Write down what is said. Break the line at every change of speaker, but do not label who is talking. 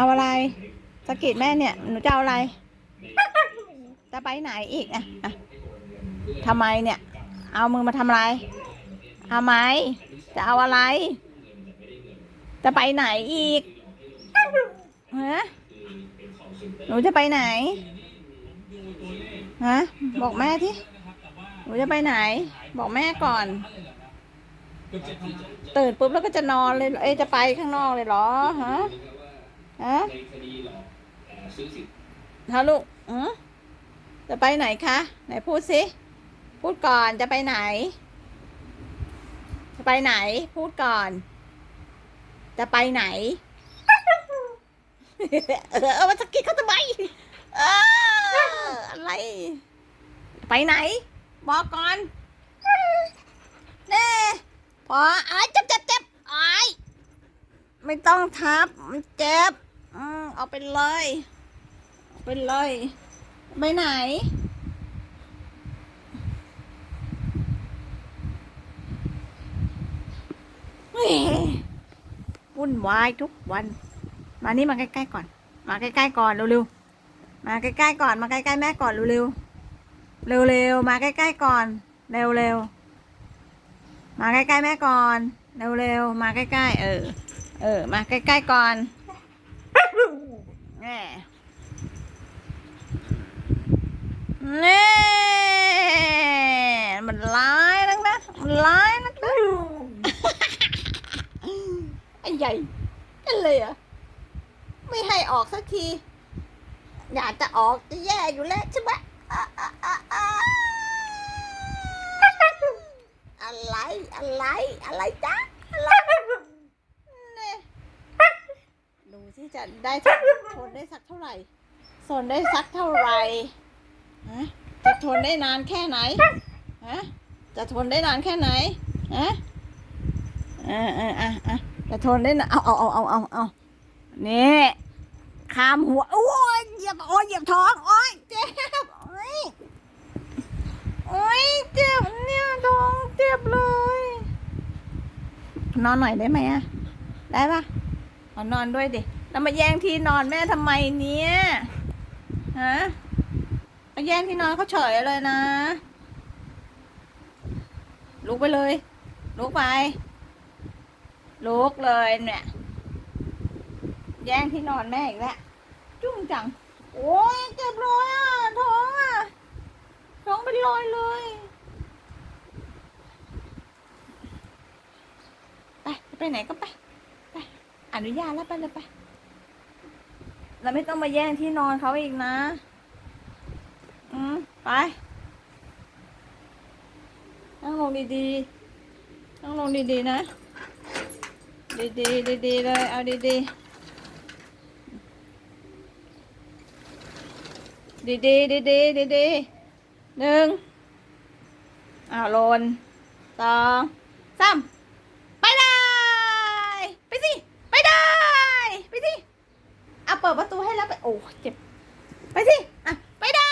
เอาอะไรสะกิดแม่เนี่ยหนูจะเอาอะไร จะไปไหนอีกอะอะทำไมเนี่ย เอามือมาทำอะไรทำไมจะเอาอะไร จะไปไหนอีกฮะหนูจะไปไหนฮะบอกแม่ที่หนูจะไปไหน บอกแม่ก่อน ตื่นปุ๊บแล้วก็จะนอนเลย เอ้จะไปข้างนอกเลยเหรอฮะ ฮะฮะลูกอือจะไปไหนคะ ไหนพูดสิ พูดก่อนจะไปไหน จะไปไหน พูดก่อน จะไปไหน เออเอามาสะกิดเขาทำไมเอออะไร ไปไหน บอกก่อนเน่พอไอ้ายเจ็บเจ็บเจ็บไอ้ายไม่ต้องทับมันเจ็บ เอาไปเลยเอาไปเลยไปไหน วุ่นวายทุกวัน มานี่มาใกล้ๆก่อน มาใกล้ๆก่อนเร็วๆ มาใกล้ๆก่อน มาใกล้ๆแม่ก่อนเร็วๆ เร็วๆ มาใกล้ๆก่อน เร็วๆ มาใกล้ๆแม่ก่อน เร็วๆ มาใกล้ๆ เออ เออ มาใกล้ๆก่อน แน่แน่มันร้ายนักนะมันร้ายนักนะไอ้ใหญ่กันเลยอะไม่ให้ออกสักที อยากจะออกจะแย่อยู่แล้วใช่ไหมอะอะอะอะอะไร อะไร อะไรจ๊ะอะไรเนี่ยดู ที่จะได้ทนได้สักเท่าไหร่ทนได้สักเท่าไหร่ฮะจะทนได้นานแค่ไหนฮะจะทนได้นานแค่ไหนฮะอ่าอ่าอ่าอ่าจะทนได้นานเอาเอาเอาเอาเอาเอานี่คามหัวโอ้ยเหยียบโอ้ยเหยียบท้องโอ้ยเจ็บโอ้ยโอ้ยเจ็บเนี่ยท้องเจ็บเลย นอนหน่อยได้ไหมอะได้ปะขอนอนด้วยดิ แล้วมาแย่งที่นอนแม่ทำไมเนี่ยฮะมาแย่งที่นอนเขาเฉยเลยนะ ลุกไปเลย ลุกไป ลุกเลยเนี่ย แย่งที่นอนแม่อีกแล้ว จุ้งจัง โอ้ยเจ็บเลยอะท้องอะท้องเป็นรอยเลยไป ไปไหนก็ไป ไป อนุญาตแล้วไปเลยไป เราไม่ต้องมาแย่งที่นอนเขาอีกนะ อืมไปนั่งลงดีๆ นั่งลงดีๆนะ ดีๆ ดีๆ เลย เอาดีๆ ดีๆ ดีๆ ดีๆ หนึ่งอ้าวโลนสองสาม เปิดประตูให้แล้วไปโอ้เจ็บ ไปสิ อะ ไปได้